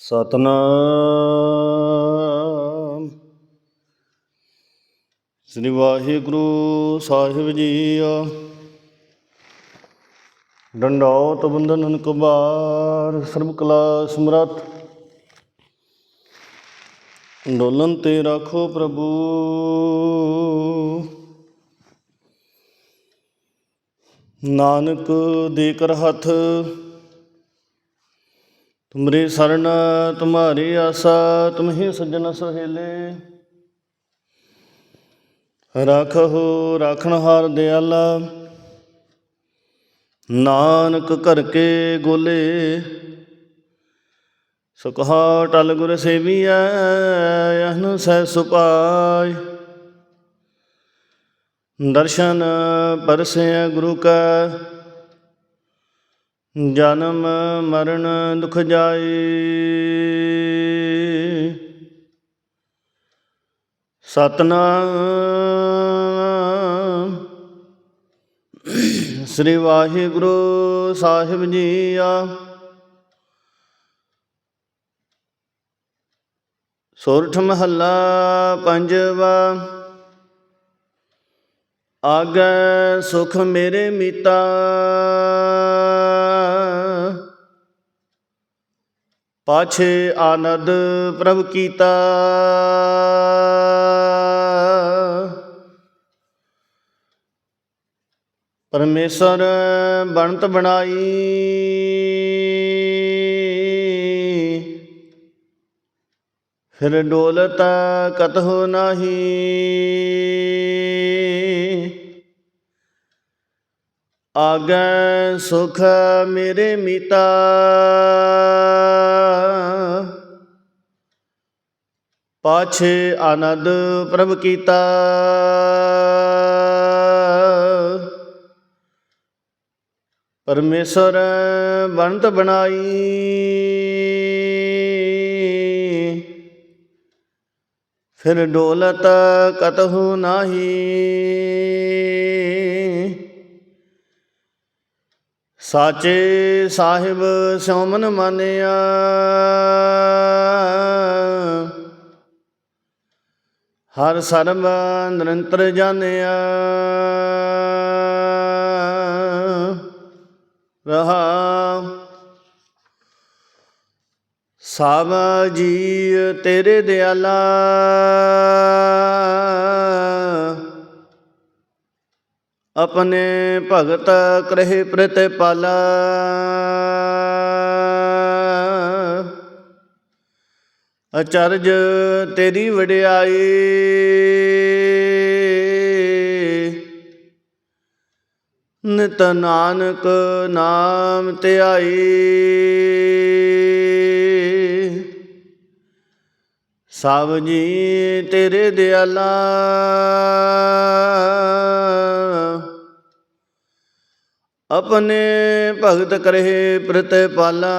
ਸਤਨਾਮ। ਸ੍ਰੀ ਵਾਹਿਗੁਰੂ ਸਾਹਿਬ ਜੀ ਡੰਡੌਤ ਬੰਦਨ ਕਬਾਰ, ਸਰਬ ਕਲਾ ਸਮਰੱਥ ਡੋਲਨ ਤੇ ਰੱਖੋ ਪ੍ਰਭੂ। ਨਾਨਕ ਦੇ ਕਰ ਹੱਥ। ਤੁਮਰੇ ਸਰਣ ਤੁਮਾਰੀ ਆਸਾ, ਤੁਮਹੀ ਸੱਜਣ ਸਹੇਲੇ। ਰਾਖਹੁ ਰਾਖਣ ਹਾਰ ਦਿਆਲਾ, ਨਾਨਕ ਘਰ ਕੇ ਗੋਲੇ। ਸੁਖਾ ਟਲ ਗੁਰ ਸੇਵੀਐ, ਅਹਨ ਸਹਿ ਸੁਪਾਇ ਦਰਸ਼ਨ ਪਰਸੈ ਗੁਰੂ ਕਾ ਜਨਮ ਮਰਨ ਦੁਖ ਜਾਏ। ਸਤਨਾਮ। ਸ੍ਰੀ ਵਾਹਿਗੁਰੂ ਸਾਹਿਬ ਜੀ ਆ। ਸੋਰਠ ਮਹੱਲਾ ਪੰਜਵਾ। ਆਗੈ ਸੁਖ ਮੇਰੇ ਮੀਤਾ। ਪਾਛੇ ਆਨੰਦ ਪ੍ਰਭ ਕੀਤਾ। ਪਰਮੇਸ਼ਰ ਬਣਤ ਬਣਾਈ। ਫਿਰ ਡੋਲਤ ਕਤ ਹੋ ਨਾਹੀ। ਆਗੈ ਸੁਖ ਮੇਰੇ ਮੀਤਾ। ਪਾਛੇ ਆਨੰਦ ਪ੍ਰਭ ਕੀਤਾ। ਪਰਮੇਸ਼ਰ ਬਣਤ ਬਣਾਈ। ਫਿਰ ਡੋਲਤ ਕਤਹੁ ਨਾਹੀ। ਸਾਚੇ ਸਾਹਿਬ ਸੋਮਨ ਮਾਨਿਆ। ਹਰ ਸਰਬ ਨਿਰੰਤਰ ਜਾਣਿਆ। ਰਹਾ ਸਭ ਜੀ ਤੇਰੇ ਦਿਆਲਾ। ਆਪਣੇ ਭਗਤ ਕਰਹਿ ਪ੍ਰਤਿਪਾਲਾ। ਅਚਰਜ ਤੇਰੀ ਵਡਿਆਈ। ਨਿਤ ਨਾਨਕ ਨਾਮ ਧਿਆਈ। ਸਭ ਜੀ ਤੇਰੇ ਦਿਆਲਾ। ਆਪਣੇ ਭਗਤ ਕਰੇ ਪ੍ਰਤਿਪਾਲਾ।